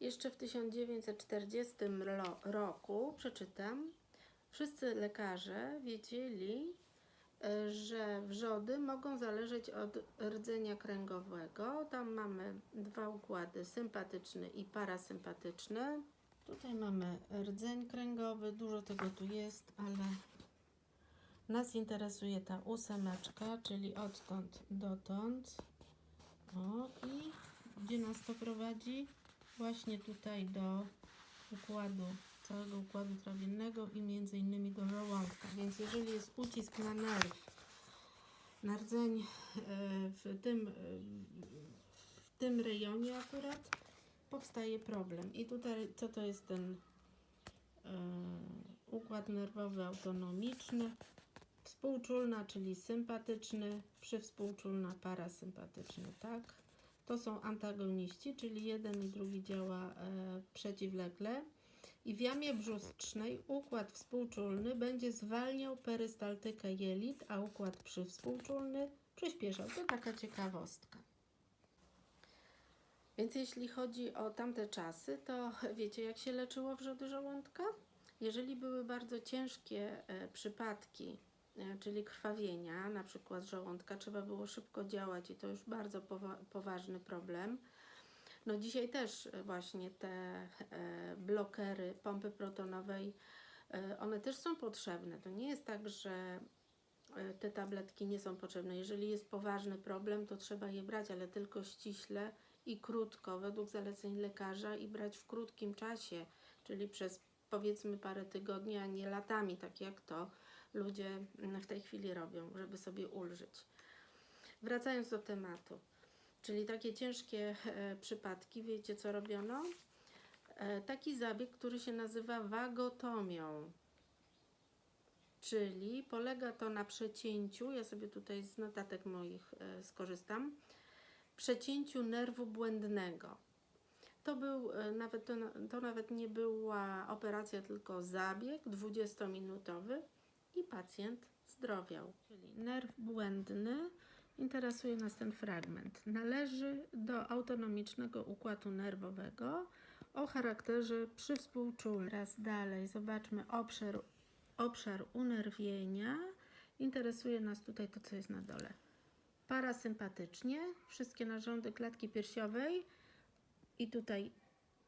Jeszcze w 1940 ro- roku, przeczytam, wszyscy lekarze wiedzieli, e, że wrzody mogą zależeć od rdzenia kręgowego. Tam mamy dwa układy, sympatyczny i parasympatyczny. Tutaj mamy rdzeń kręgowy, dużo tego tu jest, ale nas interesuje ta ósemeczka, czyli odtąd dotąd. O, i gdzie nas to prowadzi? Właśnie tutaj do układu, całego układu trawiennego i między innymi do żołądka. Więc jeżeli jest ucisk na nerw, na rdzeń e, w tym, e, w tym rejonie akurat, powstaje problem. I tutaj co to jest ten e, układ nerwowy autonomiczny? Współczulna, czyli sympatyczny, przywspółczulna, parasympatyczny, tak? To są antagoniści, czyli jeden i drugi działa e, przeciwlegle. I w jamie brzusznej układ współczulny będzie zwalniał perystaltykę jelit, a układ przywspółczulny przyspieszał. To taka ciekawostka. Więc jeśli chodzi o tamte czasy, to wiecie, jak się leczyło wrzody żołądka? Jeżeli były bardzo ciężkie e, przypadki, czyli krwawienia, na przykład żołądka, trzeba było szybko działać i to już bardzo powa- poważny problem. No dzisiaj też e, właśnie te e, blokery pompy protonowej, e, one też są potrzebne. To nie jest tak, że e, te tabletki nie są potrzebne. Jeżeli jest poważny problem, to trzeba je brać, ale tylko ściśle i krótko, według zaleceń lekarza i brać w krótkim czasie, czyli przez powiedzmy parę tygodni, a nie latami, tak jak to ludzie w tej chwili robią, żeby sobie ulżyć. Wracając do tematu, czyli takie ciężkie e, przypadki, wiecie co robiono? E, taki zabieg, który się nazywa wagotomią. Czyli polega to na przecięciu, ja sobie tutaj z notatek moich e, skorzystam, przecięciu nerwu błędnego. To był e, nawet to, to nawet nie była operacja, tylko zabieg 20-minutowy i pacjent zdrowiał. Czyli nerw błędny interesuje nas ten fragment. Należy do autonomicznego układu nerwowego o charakterze przywspółczulnym. Raz dalej zobaczmy obszar, obszar unerwienia. Interesuje nas tutaj to, co jest na dole parasympatycznie wszystkie narządy klatki piersiowej i tutaj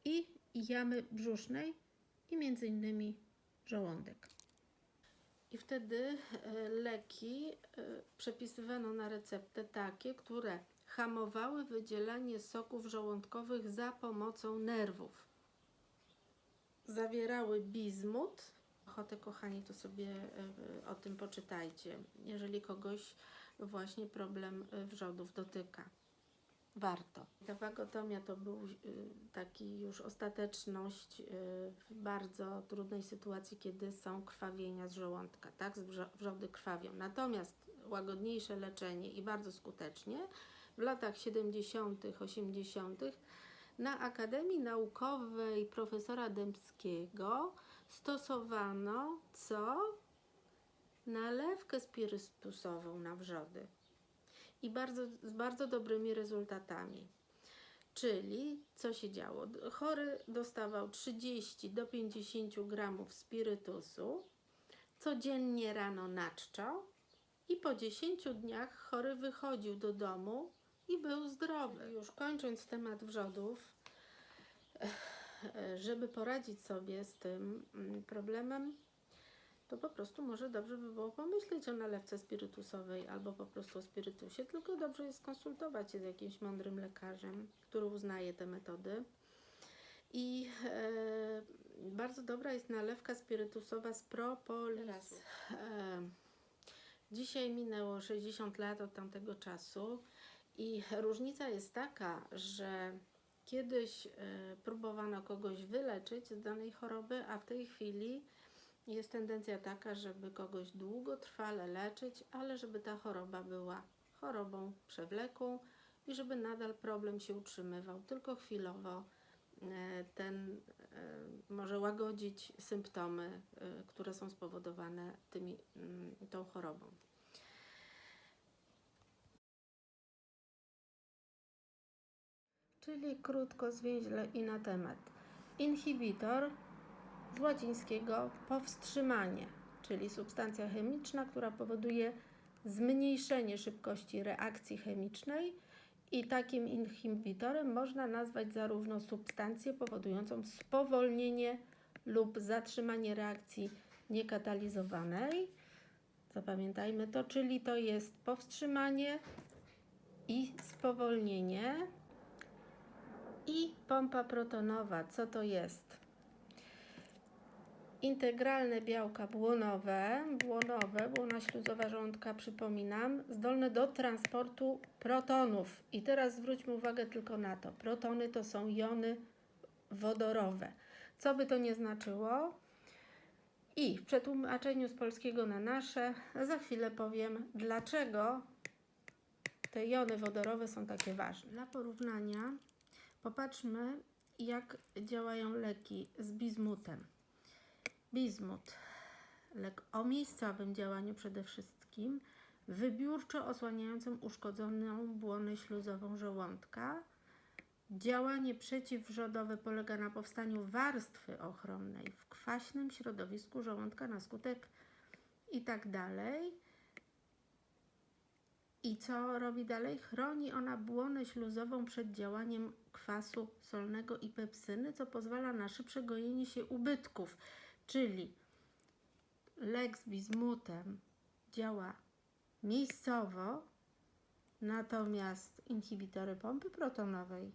i jamy brzusznej i między innymi żołądek. I wtedy e, leki e, przepisywano na receptę takie, które hamowały wydzielanie soków żołądkowych za pomocą nerwów. Zawierały bizmut. Ochotę, kochani, to sobie e, o tym poczytajcie, jeżeli kogoś właśnie problem wrzodów dotyka. Warto. Wagotomia to był y, taki już ostateczność y, w bardzo trudnej sytuacji, kiedy są krwawienia z żołądka, tak? Wrzody krwawią. Natomiast łagodniejsze leczenie i bardzo skutecznie w latach 70., 80. na Akademii Naukowej profesora Dębskiego stosowano co? nalewkę spirytusową na wrzody i bardzo, z bardzo dobrymi rezultatami. Czyli co się działo? Chory dostawał 30 do 50 gramów spirytusu, codziennie rano naczczał i po 10 dniach chory wychodził do domu i był zdrowy. Już kończąc temat wrzodów, eh, żeby poradzić sobie z tym mm, problemem, to po prostu może dobrze by było pomyśleć o nalewce spirytusowej albo po prostu o spirytusie, tylko dobrze jest skonsultować się z jakimś mądrym lekarzem, który uznaje te metody. I e, bardzo dobra jest nalewka spirytusowa z propolisu. E, dzisiaj minęło 60 lat od tamtego czasu i różnica jest taka, że kiedyś e, próbowano kogoś wyleczyć z danej choroby, a w tej chwili jest tendencja taka, żeby kogoś długotrwale leczyć, ale żeby ta choroba była chorobą przewlekłą i żeby nadal problem się utrzymywał, tylko chwilowo e, ten e, może łagodzić symptomy, e, które są spowodowane tymi, mm, tą chorobą. czyli krótko, zwięźle i na temat. Inhibitor z łacińskiego powstrzymanie, czyli substancja chemiczna, która powoduje zmniejszenie szybkości reakcji chemicznej i takim inhibitorem można nazwać zarówno substancję powodującą spowolnienie lub zatrzymanie reakcji niekatalizowanej. Zapamiętajmy to, czyli to jest powstrzymanie i spowolnienie. I pompa protonowa, co to jest? Integralne białka błonowe, błonowe, błona śluzowa żołądka, przypominam, zdolne do transportu protonów. I teraz zwróćmy uwagę tylko na to. Protony to są jony wodorowe. Co by to nie znaczyło? I w przetłumaczeniu z polskiego na nasze za chwilę powiem, dlaczego te jony wodorowe są takie ważne. Dla porównania popatrzmy, jak działają leki z bizmutem. Bizmut, lek o miejscowym działaniu przede wszystkim, wybiórczo osłaniającym uszkodzoną błonę śluzową żołądka. Działanie przeciwwrzodowe polega na powstaniu warstwy ochronnej w kwaśnym środowisku żołądka na skutek i tak dalej. I co robi dalej? Chroni ona błonę śluzową przed działaniem kwasu solnego i pepsyny, co pozwala na szybsze gojenie się ubytków. Czyli lek z bizmutem działa miejscowo, natomiast inhibitory pompy protonowej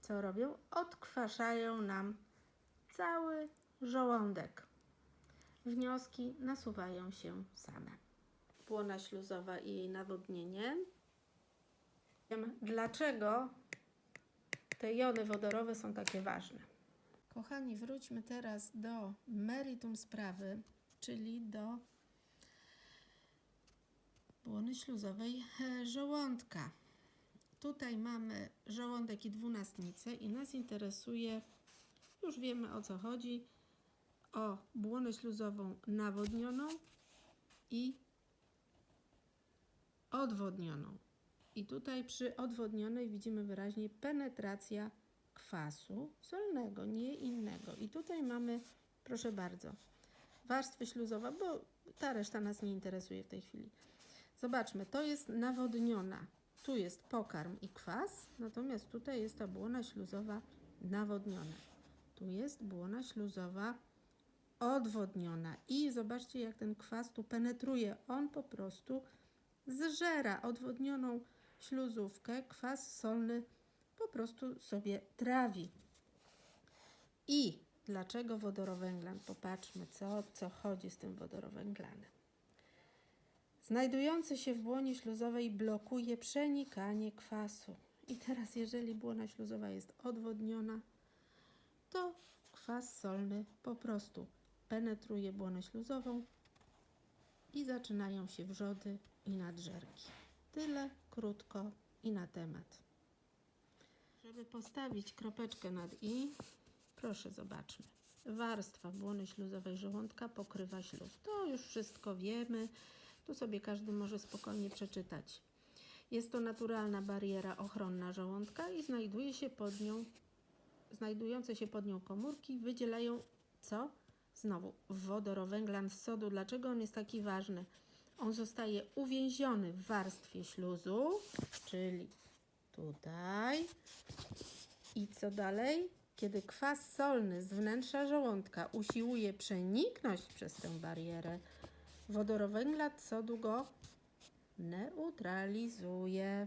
co robią? Odkwaszają nam cały żołądek. Wnioski nasuwają się same. Błona śluzowa i jej nawodnienie. Wiem, Dlaczego te jony wodorowe są takie ważne? Kochani, wróćmy teraz do meritum sprawy, czyli do błony śluzowej e, żołądka. Tutaj mamy żołądek i dwunastnicę i nas interesuje, już wiemy o co chodzi, o błonę śluzową nawodnioną i odwodnioną. I tutaj przy odwodnionej widzimy wyraźnie penetracja kwasu solnego, nie innego. I tutaj mamy, proszę bardzo, warstwy śluzowa, bo ta reszta nas nie interesuje w tej chwili. Zobaczmy, to jest nawodniona. Tu jest pokarm i kwas, natomiast tutaj jest ta błona śluzowa nawodniona. Tu jest błona śluzowa odwodniona. I zobaczcie, jak ten kwas tu penetruje. On po prostu zżera odwodnioną śluzówkę, kwas solny po prostu sobie trawi. I dlaczego wodorowęglan? Popatrzmy, co, co chodzi z tym wodorowęglanem. Znajdujący się w błonie śluzowej blokuje przenikanie kwasu. I teraz, jeżeli błona śluzowa jest odwodniona, to kwas solny po prostu penetruje błonę śluzową i zaczynają się wrzody i nadżerki. Tyle krótko i na temat. Żeby postawić kropeczkę nad i, proszę zobaczmy. Warstwa błony śluzowej żołądka pokrywa śluz. To już wszystko wiemy. Tu sobie każdy może spokojnie przeczytać. Jest to naturalna bariera ochronna żołądka i znajduje się pod nią, znajdujące się pod nią komórki wydzielają co? Znowu wodorowęglan z sodu. Dlaczego on jest taki ważny? On zostaje uwięziony w warstwie śluzu, czyli tutaj. I co dalej? Kiedy kwas solny z wnętrza żołądka usiłuje przeniknąć przez tę barierę, wodorowęglan sodu go neutralizuje.